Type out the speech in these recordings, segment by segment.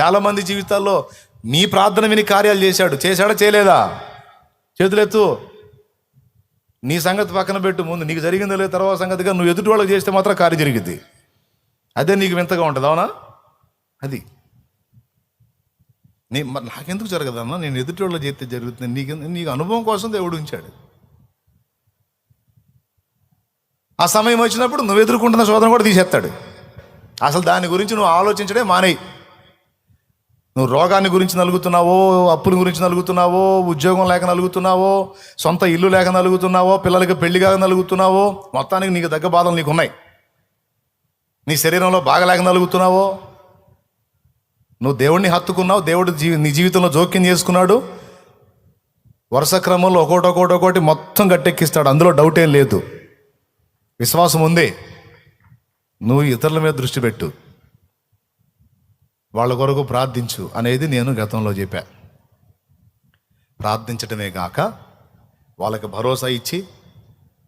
చాలామంది జీవితాల్లో నీ ప్రార్థన విని కార్యాలు చేశాడు. చేశాడా? చేయలేదా? చేతులెత్తు. నీ సంగతి పక్కన పెట్టు ముందు. నీకు జరిగిందో లేదు తర్వాత సంగతిగా నువ్వు ఎదుటి వాళ్ళకి చేస్తే మాత్రం కార్యం జరిగింది అదే నీకు వింతగా ఉంటుంది అవునా? అది. నీ మరి నాకెందుకు జరగదన్నా నేను ఎదుటి వాళ్ళు చేస్తే జరుగుతుంది. నీకు నీకు అనుభవం కోసం దేవుడు ఉంచాడు. ఆ సమయం వచ్చినప్పుడు నువ్వు ఎదుర్కొంటున్న శోధన కూడా తీసేస్తాడు. అసలు దాని గురించి నువ్వు ఆలోచించడే మానేయి. నువ్వు రోగాన్ని గురించి నలుగుతున్నావో అప్పుల గురించి నలుగుతున్నావో ఉద్యోగం లేక నలుగుతున్నావో సొంత ఇల్లు లేక నలుగుతున్నావో పిల్లలకి పెళ్ళి కాక నలుగుతున్నావో మొత్తానికి నీకు దగ్గ బాధలు నీకు ఉన్నాయి నీ శరీరంలో బాగలేక నలుగుతున్నావో నువ్వు దేవుడిని హత్తుకున్నావు దేవుడు జీవి నీ జీవితంలో జోక్యం చేసుకున్నాడు. వరుస క్రమంలో ఒకటి ఒకటి ఒకటి మొత్తం గట్టెక్కిస్తాడు. అందులో డౌట్ ఏం లేదు. విశ్వాసం ఉంది. నువ్వు ఇతరుల మీద దృష్టి పెట్టు. వాళ్ళ కొరకు ప్రార్థించు అనేది నేను గతంలో చెప్పా. ప్రార్థించటమే కాక వాళ్ళకి భరోసా ఇచ్చి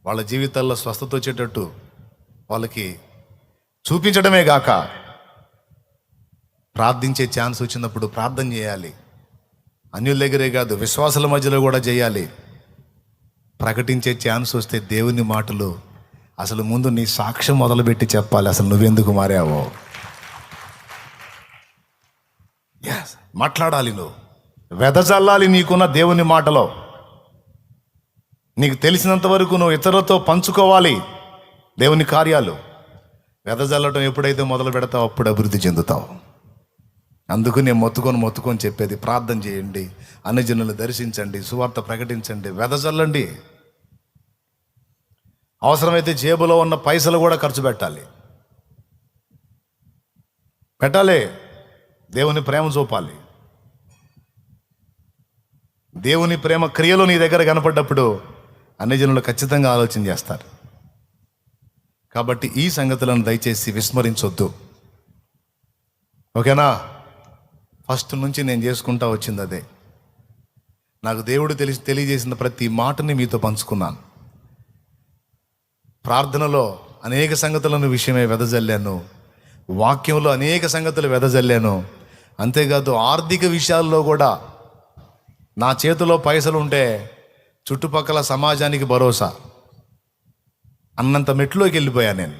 వాళ్ళ జీవితాల్లో స్వస్థత వచ్చేటట్టు వాళ్ళకి చూపించడమే కాక ప్రార్థించే ఛాన్స్ వచ్చినప్పుడు ప్రార్థన చేయాలి. అన్యుల దగ్గరే కాదు విశ్వాసాల మధ్యలో కూడా చేయాలి. ప్రకటించే ఛాన్స్ వస్తే దేవుని మాటలు అసలు ముందు నీ సాక్ష్యం మొదలుపెట్టి చెప్పాలి. అసలు నువ్వెందుకు మారావో? మాట్లాడాలి నువ్వు. వెదజల్లాలి నీకున్న దేవుని మాటలో. నీకు తెలిసినంత వరకు నువ్వు ఇతరులతో పంచుకోవాలి దేవుని కార్యాలు. వెదజల్లటం ఎప్పుడైతే మొదలు పెడతావు అప్పుడు అభివృద్ధి చెందుతావు. అందుకు నేను మొత్తుకొని మొత్తుకొని చెప్పేది ప్రార్థన చేయండి అన్ని జనులు దర్శించండి సువార్త ప్రకటించండి వెదజల్లండి అవసరమైతే జేబులో ఉన్న పైసలు కూడా ఖర్చు పెట్టాలి. పెట్టాలి. దేవుని ప్రేమ చూపాలి. దేవుని ప్రేమ క్రియలు నీ దగ్గర కనపడ్డప్పుడు అన్ని జనులు ఖచ్చితంగా ఆలోచన చేస్తారు. కాబట్టి ఈ సంగతులను దయచేసి విస్మరించొద్దు. ఓకేనా? ఫస్ట్ నుంచి నేను చేసుకుంటా వచ్చింది అదే. నాకు దేవుడు తెలిసి తెలియజేసిన ప్రతి మాటని మీతో పంచుకున్నాను. ప్రార్థనలో అనేక సంగతులను విషయమే వెదజల్లాను. వాక్యంలో అనేక సంగతులు వెదజల్లాను. అంతేకాదు ఆర్థిక విషయాల్లో కూడా నా చేతిలో పైసలు ఉంటే చుట్టుపక్కల సమాజానికి భరోసా. అన్నంత మెట్లోకి వెళ్ళిపోయా నేను.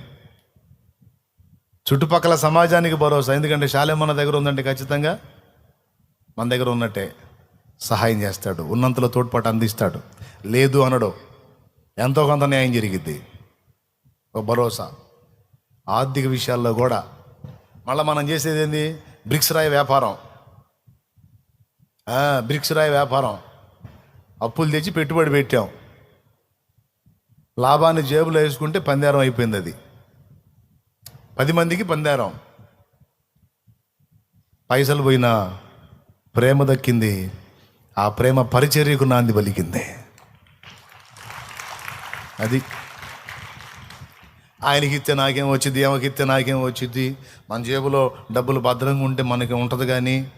చుట్టుపక్కల సమాజానికి భరోసా. ఎందుకంటే శాలే మన దగ్గర ఉందంటే ఖచ్చితంగా మన దగ్గర ఉన్నట్టే సహాయం చేస్తాడు. ఉన్నంతలో తోడ్పాటు అందిస్తాడు. లేదు అనడు. ఎంతో కొంత న్యాయం జరిగిద్ది. ఒక భరోసా. ఆర్థిక విషయాల్లో కూడా మళ్ళీ మనం చేసేది ఏంది? బ్రిక్స్ రాయి వ్యాపారం. బ్రిక్స్ రాయి వ్యాపారం. అప్పులు తెచ్చి పెట్టుబడి పెట్టాం. లాభాన్ని జేబులో వేసుకుంటే పందేరం అయిపోయింది అది. పది మందికి పందేరం. పైసలు పోయినా ప్రేమ దక్కింది. ఆ ప్రేమ పరిచర్యకు నాంది పలికింది. అది. ఆయనకి ఇస్తే నాకేం వచ్చింది ఏమకి ఇస్తే నాకేం వచ్చింది మన జేబులో డబ్బులు భద్రంగా ఉంటే మనకి ఉంటుంది కానీ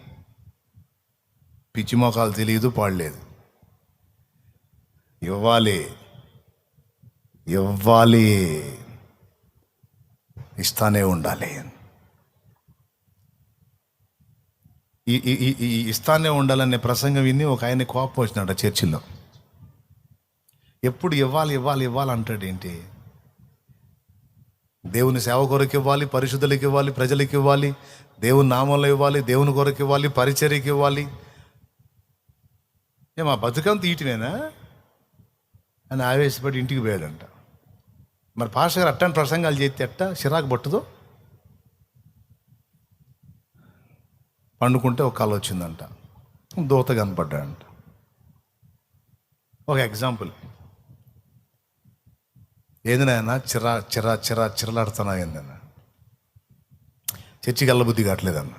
పిచ్చి మొఖాలు తెలియదు పాడలేదు. ఇవ్వాలి ఇవ్వాలి. ఇస్తానే ఉండాలి. ఈ ఇస్తానే ఉండాలనే ప్రసంగం విని ఒక ఆయన కోపం వచ్చినాడు చర్చిలో. ఎప్పుడు ఇవ్వాలి ఇవ్వాలి ఇవ్వాలి అంటాడు ఏంటి? దేవుని సేవ కొరకు ఇవ్వాలి పరిశుద్ధులకు ఇవ్వాలి ప్రజలకు ఇవ్వాలి దేవుని నామంలో ఇవ్వాలి దేవుని కొరకు ఇవ్వాలి పరిచర్యకి ఇవ్వాలి ఏ మా బతుకంత ఈటినేనా? అని ఆవేశపడి ఇంటికి పోయాడంట. మరి పాస్టర్ గారు అట్టని ప్రసంగాలు చేస్తే అట్ట చిరాకు పట్టదు? పండుకుంటే ఒక కళ వచ్చిందంట. దూత కనపడ్డాడంట. ఒక ఎగ్జాంపుల్. ఏంది నాయన? చిరా చిరా చిరా చిరలాడుతున్నా ఏందన్న చర్చికి వెళ్ళబుద్ధి కావట్లేదన్న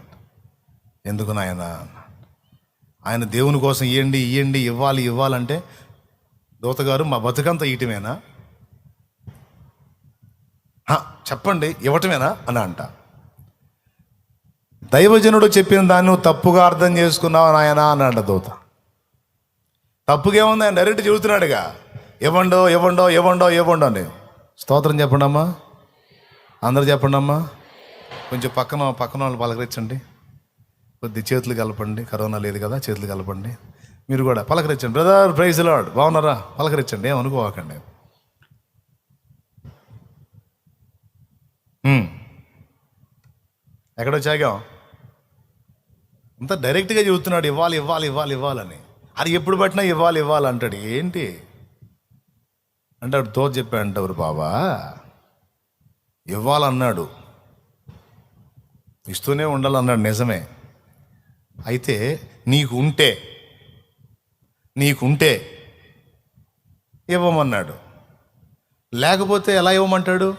ఎందుకు నాయన? ఆయన దేవుని కోసం ఇవ్వండి ఇవ్వండి ఇవ్వాలి ఇవ్వాలంటే దూతగారు మా బతుకంతా ఇయటమేనా చెప్పండి ఇవ్వటమేనా? అని అంట. దైవజనుడు చెప్పిన దాన్ని నువ్వు తప్పుగా అర్థం చేసుకున్నావు నాయనా? అంట దూత. తప్పుగేముంది ఆయన డైరెక్ట్ చెబుతున్నాడుగా. ఇవ్వండో ఇవ్వండో ఇవ్వండో ఇవ్వండో అని. స్తోత్రం చెప్పండి అమ్మా అందరు చెప్పండి అమ్మా కొంచెం పక్కన పక్కన వాళ్ళు పలకరించండి. కొద్ది చేతులు కలపండి. కరోనా లేదు కదా చేతులు కలపండి. మీరు కూడా పలకరించండి. బ్రదర్ ప్రైజ్ లాడ్ బాగున్నారా? పలకరించండి ఏమనుకోవాకండి. ఉమ్. Hmm. ఎక్కడ వచ్చాగాం? అంత డైరెక్ట్గా చెబుతున్నాడు ఇవ్వాలి ఇవ్వాలి ఇవ్వాలి ఇవ్వాలని. అది ఎప్పుడు పట్టినా ఇవ్వాలి ఇవ్వాలి అంటాడు. ఏంటి? అంటాడు తో తోచి అంటారు బాబా? ఇవ్వాలన్నాడు. ఇస్తూనే ఉండాలన్నాడు నిజమే. అయితే నీకు ఉంటే నీకుంటే ఇవ్వమన్నాడు. లేకపోతే ఎలా ఇవ్వమంటాడు?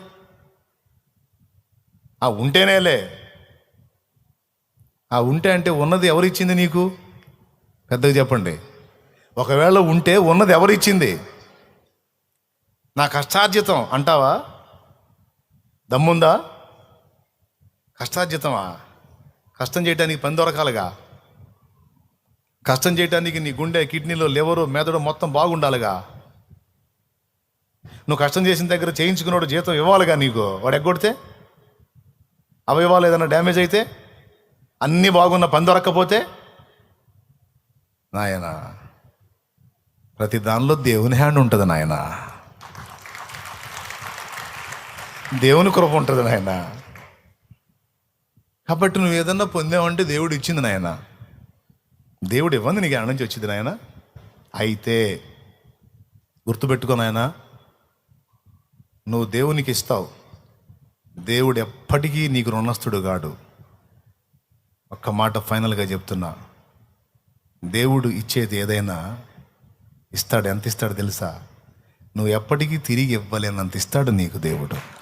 ఆ ఉంటేనేలే ఆ ఉంటే అంటే ఉన్నది ఎవరిచ్చింది నీకు? పెద్దగా చెప్పండి. ఒకవేళ ఉంటే ఉన్నది ఎవరిచ్చింది? నా కష్టార్జితం అంటావా? దమ్ముందా? కష్టార్జితమా? కష్టం చేయడానికి పని దొరకాలిగా. కష్టం చేయడానికి నీ గుండె కిడ్నీలో లివరు మెదడు మొత్తం బాగుండాలిగా. నువ్వు కష్టం చేసిన దగ్గర చేయించుకున్నాడు జీతం ఇవ్వాలిగా నీకు. వాడు ఎగ్గొడితే? అవయవాలు ఏదైనా డ్యామేజ్ అయితే? అన్నీ బాగున్న పని దొరక్కపోతే? నాయన ప్రతి దానిలో దేవుని హ్యాండ్ ఉంటుంది నాయన. దేవుని కృప ఉంటుంది నాయన. కాబట్టి నువ్వు ఏదన్నా పొందావంటే దేవుడు ఇచ్చింది నాయన. దేవుడు ఇవ్వండి నీకు ఆడ నుంచి వచ్చింది నాయన. అయితే గుర్తుపెట్టుకో నాయన నువ్వు దేవునికి ఇస్తావు. దేవుడు ఎప్పటికీ నీకు రుణస్థుడు కాడు. ఒక్క మాట ఫైనల్గా చెప్తున్నా. దేవుడు ఇచ్చేది ఏదైనా ఇస్తాడు. ఎంత ఇస్తాడు తెలుసా? నువ్వు ఎప్పటికీ తిరిగి ఇవ్వలేనంత ఇస్తాడు నీకు దేవుడు.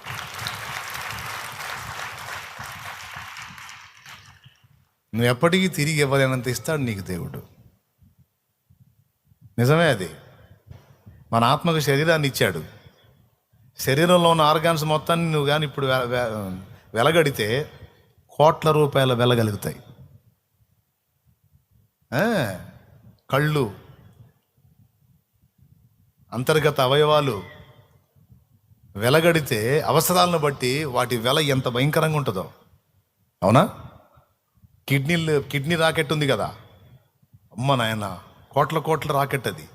నువ్వు ఎప్పటికీ తిరిగి ఇవ్వలేనంత ఇస్తాడు నీకు దేవుడు. నిజమే అది. మన ఆత్మకు శరీరాన్ని ఇచ్చాడు. శరీరంలో ఉన్న ఆర్గాన్స్ మొత్తాన్ని నువ్వు కానీ ఇప్పుడు వెలగడితే కోట్ల రూపాయల వెలగలుగుతాయి కళ్ళు అంతర్గత అవయవాలు వెలగడితే అవసరాలను బట్టి వాటి వెల ఎంత భయంకరంగా ఉంటుందో. అవునా? కిడ్నీ కిడ్నీ రాకెట్ ఉంది కదా. అమ్మ నాయన కోట్ల కోట్ల రాకెట్ అది.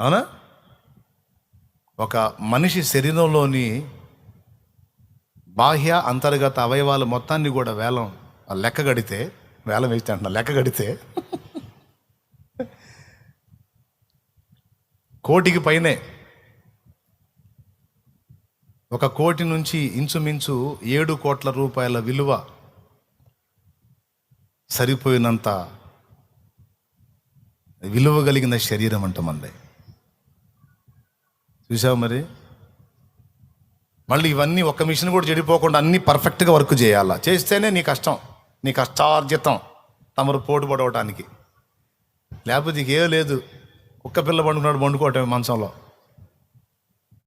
అవునా? ఒక మనిషి శరీరంలోని బాహ్య అంతర్గత అవయవాలు మొత్తాన్ని కూడా వేలం లెక్క గడితే వేలం వేస్తే అంటున్నా లెక్క గడితే కోటికి పైనే. ఒక కోటి నుంచి ఇంచుమించు ఏడు కోట్ల రూపాయల విలువ సరిపోయినంత విలువ కలిగిన శరీరం అంట మంది చూసావు మరి? మళ్ళీ ఇవన్నీ ఒక్క మిషన్ కూడా చెడిపోకుండా అన్నీ పర్ఫెక్ట్గా వర్క్ చేయాలా? చేస్తేనే నీ కష్టం నీ కష్టార్జితం తమరు పోటు పడవటానికి లేకపోతే ఇంకేం లేదు. కుక్క పిల్ల పండుకున్నాడు పండుకోవటమే మంచంలో.